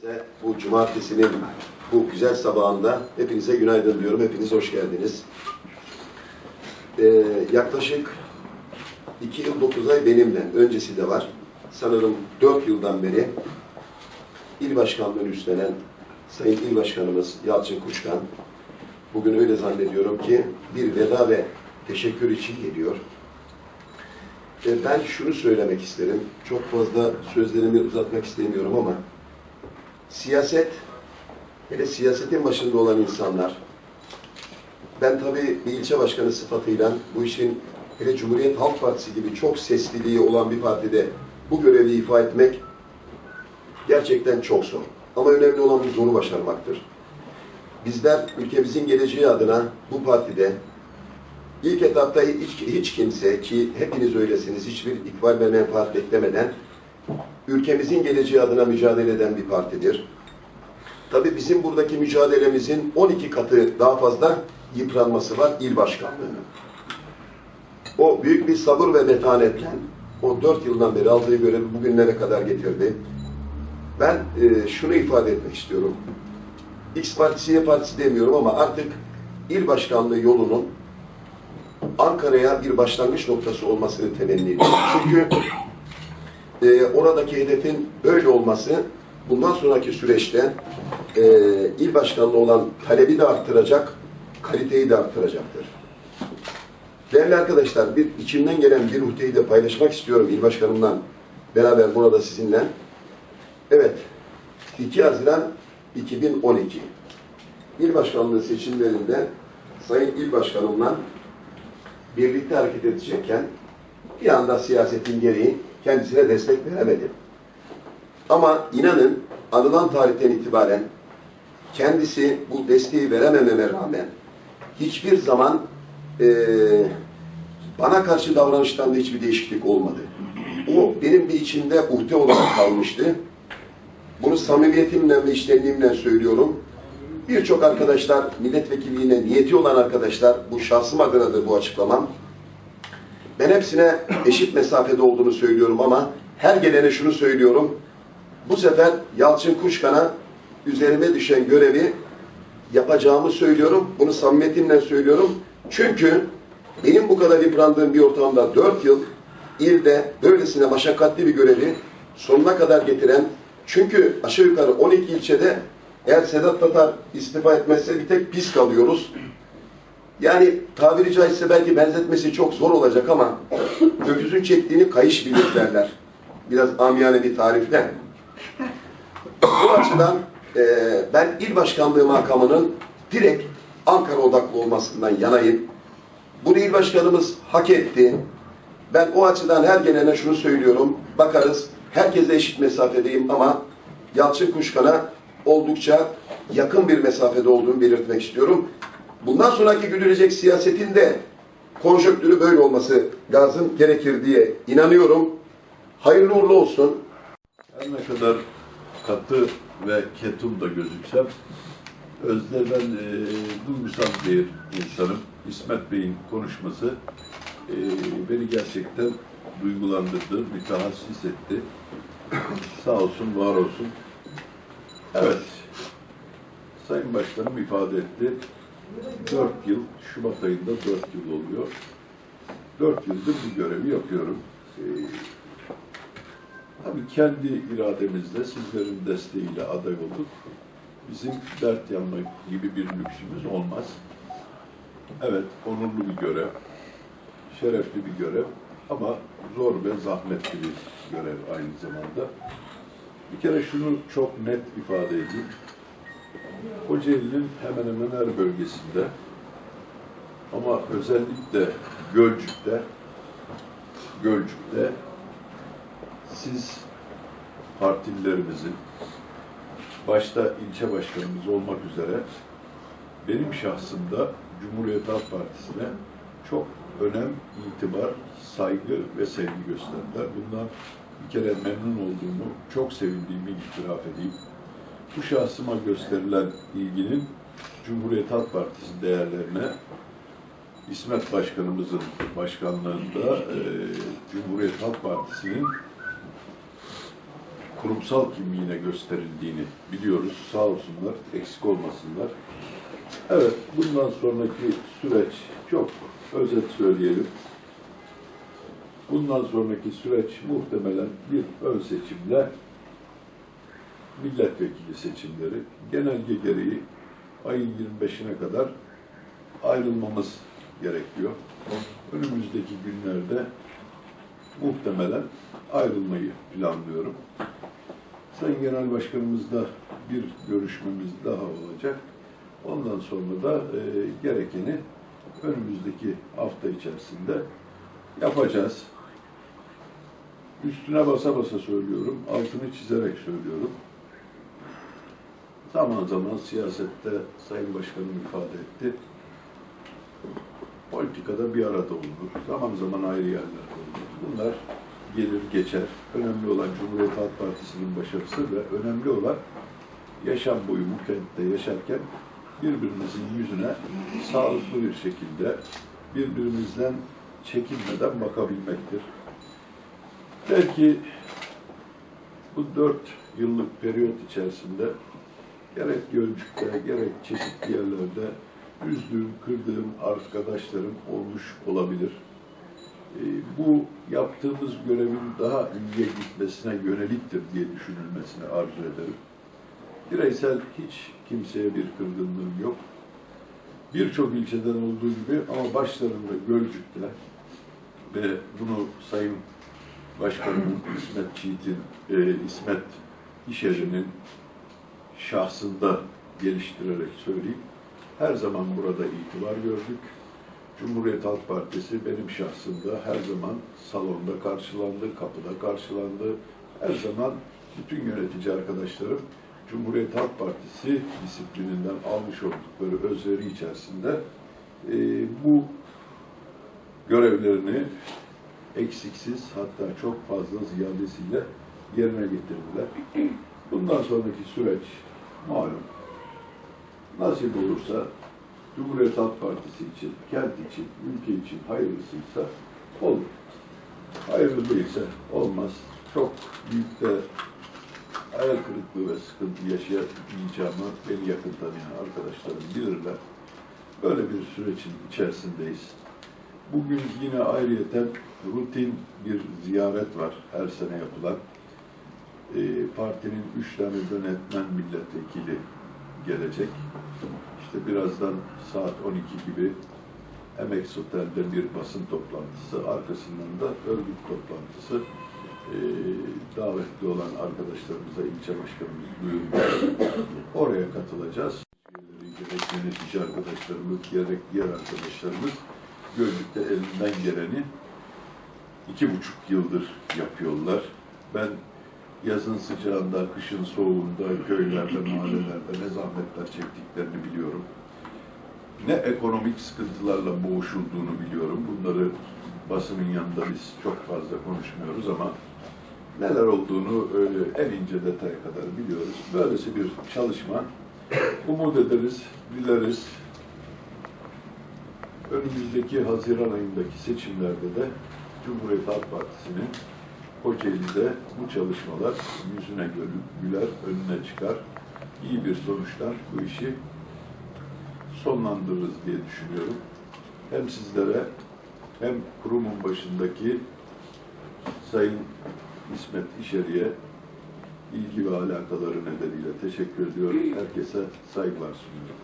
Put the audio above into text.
Size bu cumartesinin bu güzel sabahında hepinize günaydın diyorum. Hepiniz hoş geldiniz. Ee, yaklaşık iki yıl dokuz ay benimle, öncesi de var. Sanırım dört yıldan beri il başkanlığını üstlenen Sayın İl Başkanımız Yalçın Kuşkan bugün öyle zannediyorum ki bir veda ve teşekkür için geliyor. Ben şunu söylemek isterim. Çok fazla sözlerimi uzatmak istemiyorum ama siyaset, hele siyasetin başında olan insanlar, ben tabii bir ilçe başkanı sıfatıyla bu işin hele Cumhuriyet Halk Partisi gibi çok sesliliği olan bir partide bu görevi ifa etmek gerçekten çok zor. Ama önemli olan bu zoru başarmaktır. Bizler ülkemizin geleceği adına bu partide İlk etapta hiç, hiç kimse ki hepiniz öylesiniz, hiçbir ikbal ve menfaat beklemeden ülkemizin geleceği adına mücadele eden bir partidir. Tabii bizim buradaki mücadelemizin 12 katı daha fazla yıpranması var il başkanlığının. O büyük bir sabır ve metanetle o 4 yıldan beri aldığı görevi bugünlere kadar getirdi. Ben e, şunu ifade etmek istiyorum. X partisi Y partisi demiyorum ama artık il başkanlığı yolunun Ankara'ya bir başlangıç noktası olmasını temenni ediyorum. Çünkü e, oradaki hedefin böyle olması bundan sonraki süreçte e, il başkanlığı olan talebi de arttıracak, kaliteyi de arttıracaktır. Değerli arkadaşlar, bir içimden gelen bir ruhteyi de paylaşmak istiyorum il başkanımla beraber burada sizinle. Evet, 2 Haziran 2012 İl başkanlığı seçimlerinde Sayın İl Başkanımla birlikte hareket edecekken bir anda siyasetin gereği kendisine destek veremedim. Ama inanın anılan tarihten itibaren kendisi bu desteği veremememe rağmen hiçbir zaman eee, bana karşı davranıştan da hiçbir değişiklik olmadı. O benim bir içimde uhde olarak kalmıştı. Bunu samimiyetimle ve içtenliğimle söylüyorum. Birçok arkadaşlar, milletvekilliğine niyeti olan arkadaşlar, bu şahsım adınadır bu açıklamam. Ben hepsine eşit mesafede olduğunu söylüyorum ama her gelene şunu söylüyorum. Bu sefer Yalçın Kuşkan'a üzerime düşen görevi yapacağımı söylüyorum. Bunu samimiyetimle söylüyorum. Çünkü benim bu kadar yıprandığım bir ortamda 4 yıl ilde böylesine maşakkatli bir görevi sonuna kadar getiren çünkü aşağı yukarı 12 ilçede eğer Sedat Tatar istifa etmezse bir tek biz kalıyoruz. Yani tabiri caizse belki benzetmesi çok zor olacak ama öküzün çektiğini kayış bilir derler. Biraz amiyane bir tarifle. Bu açıdan e, ben il başkanlığı makamının direkt Ankara odaklı olmasından yanayım. Bunu il başkanımız hak etti. Ben o açıdan her gelene şunu söylüyorum. Bakarız. Herkese eşit mesafedeyim ama Yalçın Kuşkan'a oldukça yakın bir mesafede olduğumu belirtmek istiyorum. Bundan sonraki güdülecek siyasetin de konjonktürü böyle olması lazım, gerekir diye inanıyorum. Hayırlı uğurlu olsun. Her ne kadar katı ve ketum da gözüksem, özde ben e, duygusal bir insanım. İsmet Bey'in konuşması e, beni gerçekten duygulandırdı, mütehassıs etti. Sağ olsun, var olsun. Evet, Sayın Başkanım ifade etti. Dört yıl, Şubat ayında dört yıl oluyor. Dört yıldır bu görevi yapıyorum. E, Tabii kendi irademizle, sizlerin desteğiyle aday olduk. Bizim dert yanmak gibi bir lüksümüz olmaz. Evet, onurlu bir görev, şerefli bir görev ama zor ve zahmetli bir görev aynı zamanda. Bir kere şunu çok net ifade edeyim. Kocaeli'nin hemen hemen her bölgesinde ama özellikle Gölcük'te Gölcük'te siz partililerimizin başta ilçe başkanımız olmak üzere benim şahsımda Cumhuriyet Halk Partisi'ne çok önem, itibar, saygı ve sevgi gösterdiler. Bundan bir kere memnun olduğumu, çok sevindiğimi itiraf edeyim. Bu şahsıma gösterilen ilginin Cumhuriyet Halk Partisi değerlerine İsmet Başkanımızın başkanlığında e, Cumhuriyet Halk Partisi'nin kurumsal kimliğine gösterildiğini biliyoruz. Sağ olsunlar, eksik olmasınlar. Evet, bundan sonraki süreç çok özet söyleyelim. Bundan sonraki süreç muhtemelen bir ön seçimle milletvekili seçimleri genelge gereği ayın 25'ine kadar ayrılmamız gerekiyor. Önümüzdeki günlerde muhtemelen ayrılmayı planlıyorum. Sayın Genel Başkanımızla bir görüşmemiz daha olacak. Ondan sonra da e, gerekeni önümüzdeki hafta içerisinde yapacağız. Üstüne basa basa söylüyorum, altını çizerek söylüyorum. Zaman zaman siyasette Sayın Başkanım ifade etti. Politikada bir arada olunur. Zaman zaman ayrı yerler olunur. Bunlar gelir geçer. Önemli olan Cumhuriyet Halk Partisi'nin başarısı ve önemli olan yaşam boyu bu kentte yaşarken birbirimizin yüzüne sağlıklı bir şekilde birbirimizden çekinmeden bakabilmektir. Belki bu dört yıllık periyot içerisinde gerek Gölcük'te gerek çeşitli yerlerde üzdüğüm, kırdığım arkadaşlarım olmuş olabilir. Ee, bu yaptığımız görevin daha iyiye gitmesine yöneliktir diye düşünülmesini arzu ederim. Bireysel hiç kimseye bir kırgınlığım yok. Birçok ilçeden olduğu gibi ama başlarında Gölcük'te ve bunu Sayın Başkanımın İsmet Çiğit'in, e, İsmet İşeri'nin şahsında geliştirerek söyleyeyim. Her zaman burada itibar gördük. Cumhuriyet Halk Partisi benim şahsımda her zaman salonda karşılandı, kapıda karşılandı. Her zaman bütün yönetici arkadaşlarım Cumhuriyet Halk Partisi disiplininden almış oldukları özveri içerisinde e, bu görevlerini eksiksiz hatta çok fazla ziyadesiyle yerine getirdiler. Bundan sonraki süreç malum nasip olursa Cumhuriyet Halk Partisi için, kent için, ülke için hayırlısıysa olur. Hayırlı değilse olmaz. Çok büyük de hayal kırıklığı ve sıkıntı yaşayamayacağımı beni yakın tanıyan arkadaşlarım bilirler. Böyle bir sürecin içerisindeyiz. Bugün yine ayrıyeten rutin bir ziyaret var her sene yapılan. Ee, partinin üç tane yönetmen milletvekili gelecek. İşte birazdan saat 12 gibi Emex Otel'de bir basın toplantısı, arkasından da örgüt toplantısı. Ee, davetli olan arkadaşlarımıza ilçe başkanımız duyurmuş. Oraya katılacağız. Gerek yönetici arkadaşlarımız, gerek diğer arkadaşlarımız Gölcük'te elinden geleni iki buçuk yıldır yapıyorlar. Ben yazın sıcağında, kışın soğuğunda, köylerde, mahallelerde ne zahmetler çektiklerini biliyorum. Ne ekonomik sıkıntılarla boğuşulduğunu biliyorum. Bunları basının yanında biz çok fazla konuşmuyoruz ama neler olduğunu öyle en ince detaya kadar biliyoruz. Böylesi bir çalışma umut ederiz, dileriz. Önümüzdeki Haziran ayındaki seçimlerde de Cumhuriyet Halk Partisi'nin Kocaeli'de bu çalışmalar yüzüne güler, önüne çıkar. İyi bir sonuçlar bu işi sonlandırırız diye düşünüyorum. Hem sizlere hem kurumun başındaki Sayın İsmet İşeri'ye ilgi ve alakaları nedeniyle teşekkür ediyorum. Herkese saygılar sunuyorum.